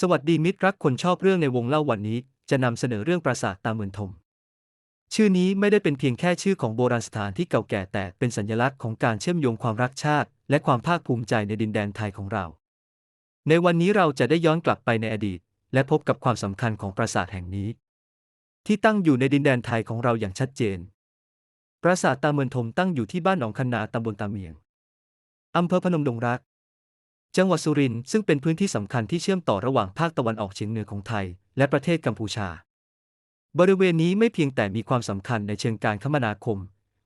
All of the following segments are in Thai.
สวัสดีมิตรรักคนชอบเรื่องในวงเล่าวันนี้ จะนำเสนอเรื่องปราสาทตาเมือนทม ชื่อนี้ไม่ได้เป็นเพียงแค่ชื่อของโบราณสถานที่เก่าแก่แต่เป็นสัญลักษณ์ของการเชื่อมโยงความรักชาติ และความภาคภูมิใจในดินแดนไทยของเรา ในวันนี้เราจะได้ย้อนกลับไปในอดีต และพบกับความสำคัญของปราสาทแห่งนี้ ที่ตั้งอยู่ในดินแดนไทยของเราอย่างชัดเจน ปราสาทตาเมือนทมตั้งอยู่ที่บ้านหนองคันนาตำบลตาเมียงอำเภอพนมดงรัก จังหวัดสุรินทร์ซึ่งเป็นพื้นที่สำคัญที่เชื่อมต่อระหว่างภาคตะวันออกเฉียงเหนือของไทย และประเทศกัมพูชา บริเวณนี้ไม่เพียงแต่มีความสำคัญในเชิงการคมนาคม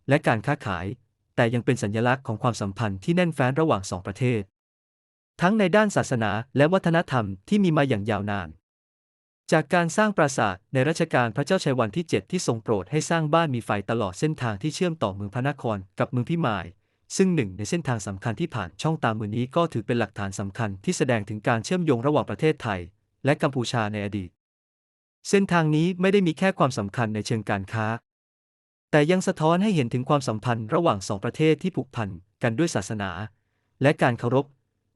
และการค้าขาย แต่ยังเป็นสัญลักษณ์ของความสัมพันธ์ที่แน่นแฟ้นระหว่างสองประเทศ ทั้งในด้านศาสนาและวัฒนธรรมที่มีมาอย่างยาวนาน จากการสร้างปราสาทในรัชกาลพระเจ้าชัยวันที่ 7 ที่ทรงโปรดให้สร้างบ้านมีไฟตลอดเส้นทางที่เชื่อมต่อเมืองพระนครกับเมืองพิมาย ซึ่งหนึ่งในเส้นทางสำคัญที่ผ่านช่องตามมือนี้ก็ถือเป็นหลักฐานสำคัญที่แสดงถึงการเชื่อมโยงระหว่างประเทศไทย และกัมพูชาในอดีต เส้นทางนี้ไม่ได้มีแค่ความสำคัญในเชิงการค้า แต่ยังสะท้อนให้เห็นถึงความสัมพันธ์ระหว่างสองประเทศที่ผูกพันกันด้วยศาสนา และการเคารพ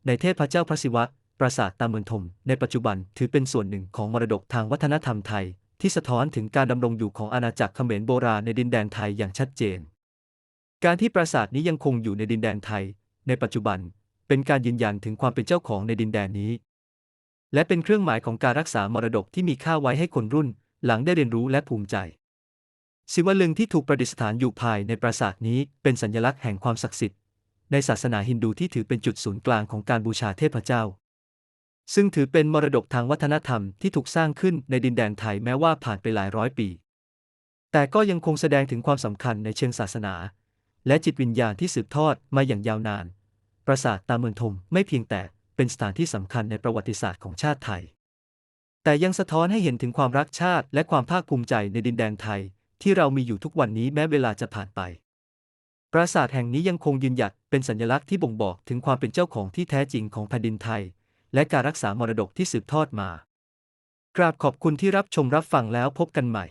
ในเทพพระเจ้าพระศิวะ ปราสาทตาเมืองทม ในปัจจุบันถือเป็นส่วนหนึ่งของมรดกทางวัฒนธรรมไทย ที่สะท้อนถึงการดำรงอยู่ของอาณาจักรเขมรโบราณในดินแดนไทยอย่างชัดเจน การที่ปราสาทนี้ยังคงอยู่ในดินแดนไทย ในปัจจุบันเป็นการยืนยันถึงความเป็นเจ้าของในดินแดนนี้ และเป็นเครื่องหมายของการรักษามรดกที่มีค่าไว้ให้คนรุ่น หลังได้เรียนรู้และภูมิใจ ศิวลึงที่ถูกประดิษฐานอยู่ภายในปราสาทนี้เป็นสัญลักษณ์แห่งความศักดิ์สิทธิ์ในศาสนาฮินดูที่ถือเป็นจุดศูนย์กลางของการบูชาเทพเจ้า ซึ่งถือเป็นมรดกทางวัฒนธรรมที่ถูกสร้างขึ้นในดินแดนไทยแม้ว่าผ่านไปหลายร้อยปี แต่ก็ยังคงแสดงถึงความสำคัญในเชิงศาสนา และจิตวิญญาณที่สืบทอดมาอย่างยาวนาน ปราสาทตาเมืองทมไม่เพียงแต่เป็นสถานที่สำคัญในประวัติศาสตร์ของชาติไทย แต่ยังสะท้อนให้เห็นถึงความรักชาติและความภาคภูมิใจในดินแดนไทย ที่เรามีอยู่ทุกวันนี้แม้เวลาจะผ่านไป ปราสาทแห่งนี้ยังคงยืนหยัดเป็นสัญลักษณ์ที่บ่งบอกถึงความเป็นเจ้าของที่แท้จริงของแผ่นดินไทย และการรักษามรดกที่สืบทอดมา กราบขอบคุณที่รับชมรับฟังแล้วพบกันใหม่